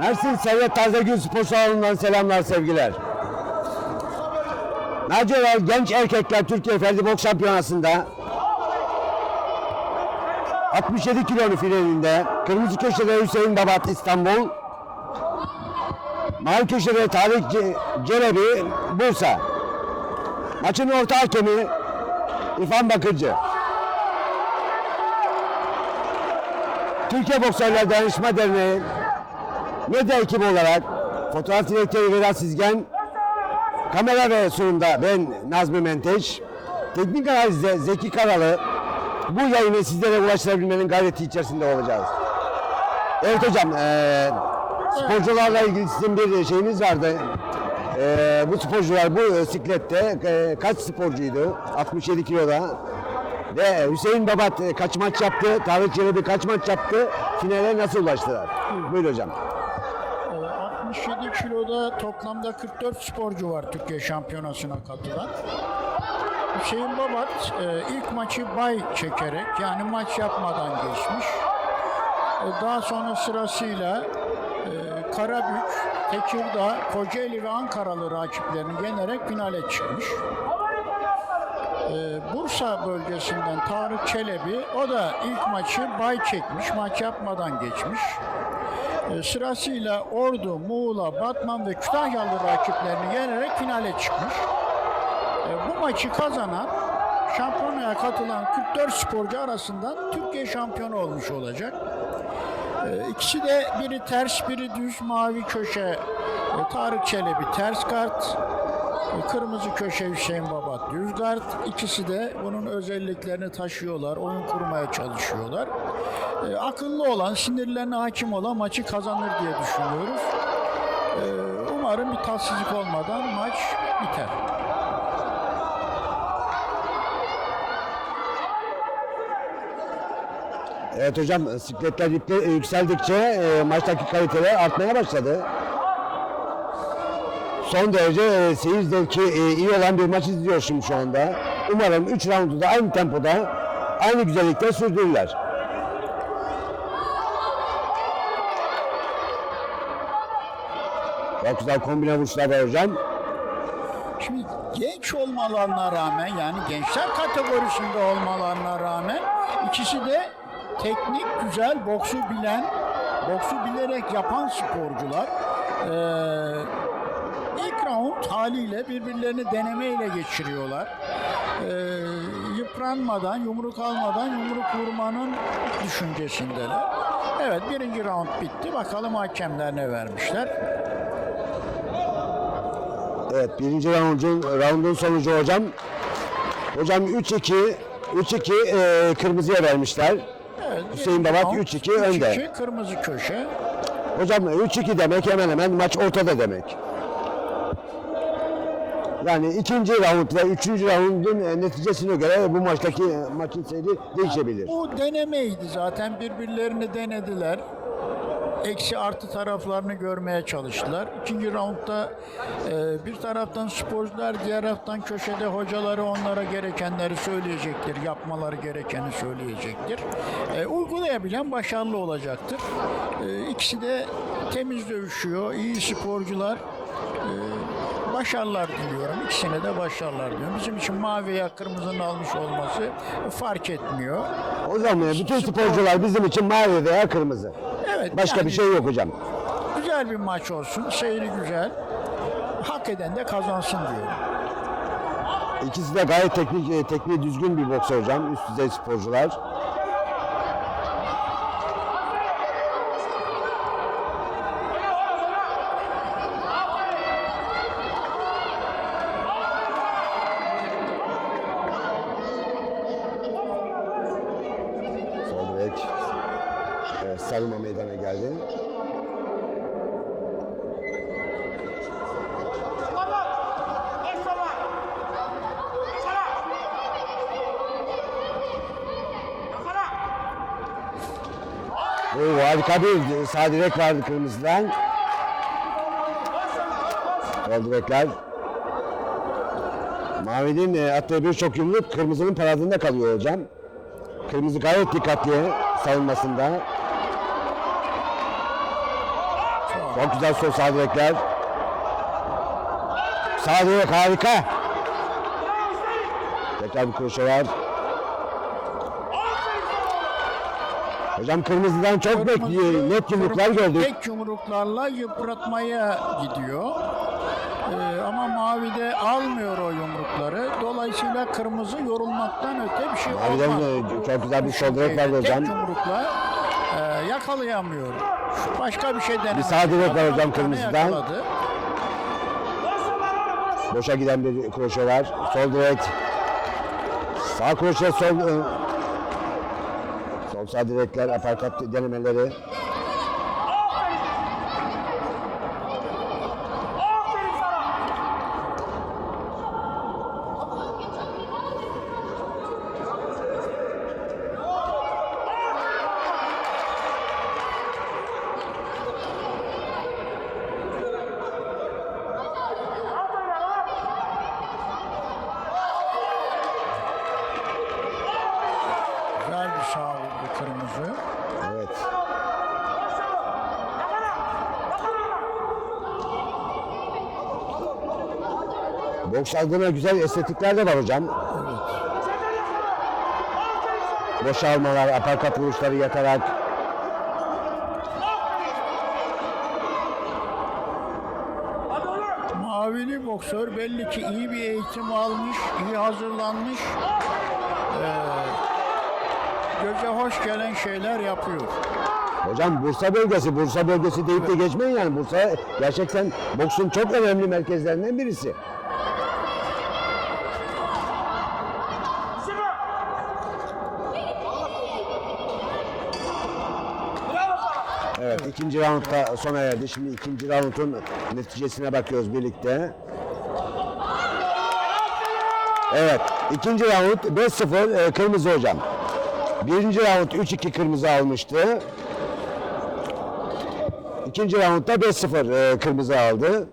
Mersin Servet Tazegül Spor Salonu'ndan selamlar sevgiler. Naci Oral Genç Erkekler Türkiye Ferdi Boks Şampiyonası'nda 67 kilonun finalinde Kırmızı Köşede Hüseyin Babat İstanbul Mavi Köşede Tarık Ce- Celebi Bursa Maçın orta hakemi İrfan Bakırcı Türkiye Boksörler Dayanışma Derneği medya ekibi olarak fotoğraf direktörü Vedat Sizgen, kamera ve sunumda ben Nazmi Menteş, teknik analizde Zeki Karalı, bu yayını sizlere ulaştırabilmenin gayreti içerisinde olacağız. Evet hocam, eee, sporcularla ilgili sizin bir şeyiniz vardı. Eee, bu sporcular bu siklette eee, kaç sporcuydu? 67 kiloda. Ve Hüseyin Babat e, kaç maç yaptı? Tarık Çelebi kaç maç yaptı? Finale nasıl ulaştılar? Buyur hocam. Ee, 67 kiloda toplamda 44 sporcu var Türkiye şampiyonasına katılan. Hüseyin Babat e, ilk maçı bay çekerek yani maç yapmadan geçmiş. E, Daha sonra sırasıyla e, Karabük, Tekirdağ, Kocaeli ve Ankaralı rakiplerini yenerek finale çıkmış. Bursa bölgesinden Tarık Çelebi o da ilk maçı bay çekmiş, maç yapmadan geçmiş. E, sırasıyla Ordu, Muğla, Batman ve Kütahyalı rakiplerini yenerek finale çıkmış. E, bu maçı kazanan şampiyonaya katılan 44 sporcu arasından Türkiye şampiyonu olmuş olacak. E, ikisi de biri ters biri düz mavi köşe Tarık Çelebi ters kart Kırmızı köşe Hüseyin Babat düz kart. İkisi de bunun özelliklerini taşıyorlar. Oyun kurmaya çalışıyorlar. E, akıllı olan, sinirlerine hakim olan maçı kazanır diye düşünüyoruz. E, umarım bir tatsızlık olmadan maç biter. Evet hocam sikletler yükseldikçe e, maçtaki kaliteler artmaya başladı. Son derece e, e, iyi olan bir maç izliyor şimdi şu anda. Umarım 3 roundu da aynı tempoda, aynı güzellikte sürdürürler. Çok güzel kombine vuruşlar var hocam. Şimdi genç olmalarına rağmen yani gençler kategorisinde olmalarına rağmen ikisi de teknik güzel boksu bilen, boksu bilerek yapan sporcular. Ee, round haliyle birbirlerini denemeyle geçiriyorlar. Ee, yıpranmadan, yumruk almadan yumruk vurmanın düşüncesindeler. Evet birinci round bitti. Bakalım hakemler ne vermişler. Evet birinci roundun, roundun sonucu hocam. Hocam 3-2 3-2 e, kırmızıya vermişler. Evet, Hüseyin round 3-2 önde. 3-2 kırmızı köşe. Hocam 3-2 demek hemen hemen maç ortada demek. Yani ikinci round ve üçüncü roundun e, neticesine göre bu maçtaki e, maçın seyri değişebilir. Bu denemeydi zaten birbirlerini denediler. Eksi artı taraflarını görmeye çalıştılar. İkinci roundda e, bir taraftan sporcular, diğer taraftan köşede hocaları onlara gerekenleri söyleyecektir, yapmaları gerekeni söyleyecektir. E, uygulayabilen başarılı olacaktır. E, ikisi de temiz dövüşüyor, iyi sporcular. E, başarılar diliyorum. İkisine de başarılar diliyorum. Bizim için mavi veya kırmızının almış olması fark etmiyor. Hocam e, bütün sporcular bizim için mavi veya kırmızı. Evet. Başka yani bir şey yok hocam. Güzel bir maç olsun. Seyri güzel. Hak eden de kazansın diyorum. İkisi de gayet teknik e, tekniği düzgün bir boks hocam. Üst düzey sporcular. Oo, harika bir sağ direk vardı kırmızıdan. Sol direkler. Mavinin e, attığı birçok yumruk kırmızının paradında kalıyor hocam. Kırmızı gayet dikkatli savunmasında. Çok güzel sol sağ direkler. Sağ direk harika. Tekrar bir kroşe var. Hocam kırmızıdan çok bekliyor. Net yumruklar Kırmızı gördük. Tek yumruklarla yıpratmaya gidiyor. Ee, ama mavide almıyor o yumrukları. Dolayısıyla kırmızı yorulmaktan öte bir şey Maviden olmaz. de çok güzel bir sol direk vardı hocam. Tek yumrukla e, yakalayamıyor. Başka bir şey denemedi. sağ direk var hocam kırmızıdan. yakaladı. Boşa giden bir kroşe var. Sol direk. Sağ kroşe sol direkler aparkat denemeleri. Güzel bir vurdu kırmızı. Evet. Boks adına güzel estetikler de var hocam. Boşalmalar, aparkat vuruşları yatarak. Mavili boksör belli ki iyi bir eğitim almış, iyi hazırlanmış. Göze hoş gelen şeyler yapıyor. Hocam Bursa bölgesi, Bursa bölgesi deyip de geçmeyin yani. Bursa gerçekten boksun çok önemli merkezlerinden birisi. Evet ikinci roundda sona erdi. Şimdi ikinci roundun neticesine bakıyoruz birlikte. Evet ikinci round 5-0 e, kırmızı hocam. Birinci round 3-2 kırmızı almıştı. İkinci roundda 5-0 e, kırmızı aldı.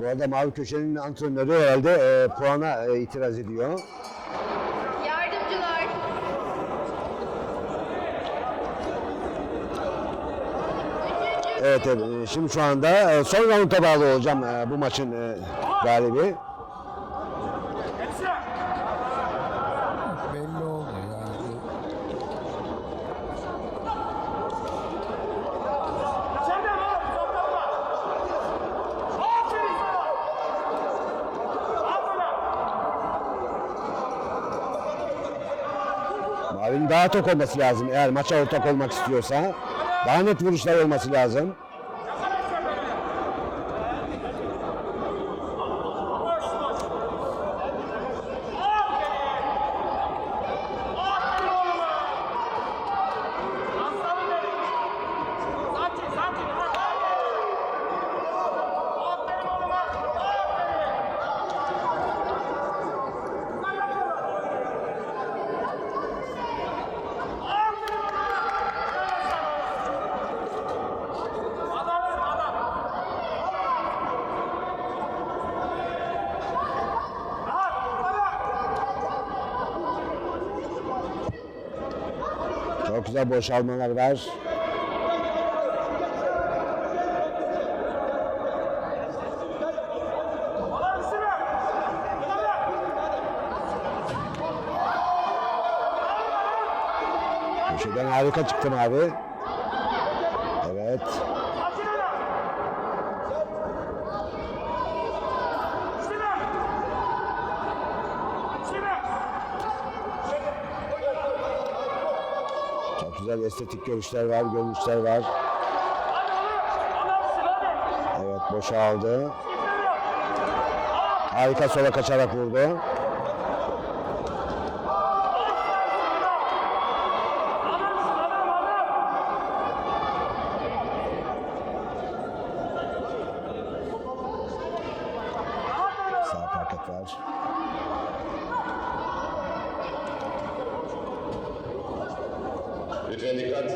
Bu arada Mavi Köşe'nin antrenörü herhalde e, puana e, itiraz ediyor. Yardımcılar. Evet, evet. Şimdi şu anda e, son rounda bağlı olacağım e, bu maçın e, galibi. Belli oldu yani. Mavi'nin daha tok olması lazım eğer maça ortak olmak istiyorsa. Daha net vuruşlar olması lazım. Çok güzel boşalmalar var. Köşeden harika çıktın abi. Evet. Güzel estetik görüşler var, görünüşler var. Evet boşaldı. Harika sola kaçarak vurdu. Sağ parket var. Lütfen dikkat.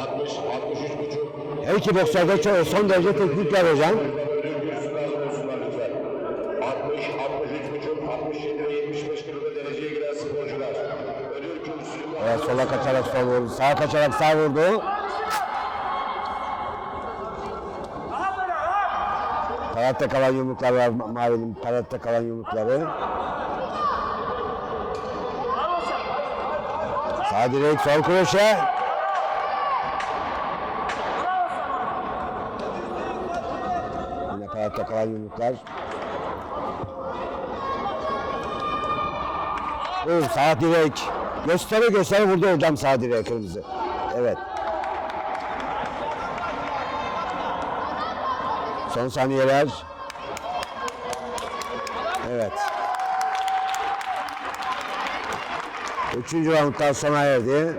60, 63 buçuk. Her iki boksör de çok, son derece teknikler hocam. Ödül kürsüsü lazım olsunlar lütfen. 60, 63 buçuk, 67 ve 75 kiloda dereceye giren sporcular. Ödül kürsüsü Evet sola kaçarak sol vurdu. Sağa kaçarak sağ vurdu. Kanatta kalan yumruklar var Ma- Mavi'nin kanatta kalan yumrukları. Sağ direk sol kroşe. Yine kanatta kalan yumruklar. Oo, sağ direk. Göstere göstere vurdu hocam sağ direğe kırmızı. Evet. Son saniyeler. Evet. Üçüncü rounddan sona erdi.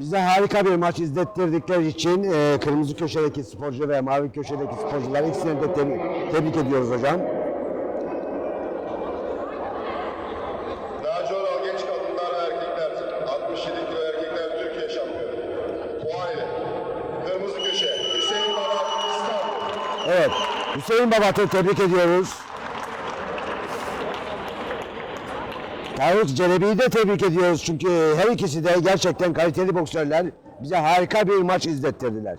Bize harika bir maç izlettirdikleri için e, kırmızı köşedeki sporcu ve mavi köşedeki sporcular ikisini de tebrik ediyoruz hocam. Naci Oral genç kadınlar ve erkekler. 67 kilo erkekler Türkiye şampiyonu. Puan ile. Kırmızı köşe. Hüseyin Baba İstanbul. Evet, Hüseyin Babat'ı tebrik ediyoruz. Tarık Celebi'yi de tebrik ediyoruz çünkü her ikisi de gerçekten kaliteli boksörler. Bize harika bir maç izlettirdiler.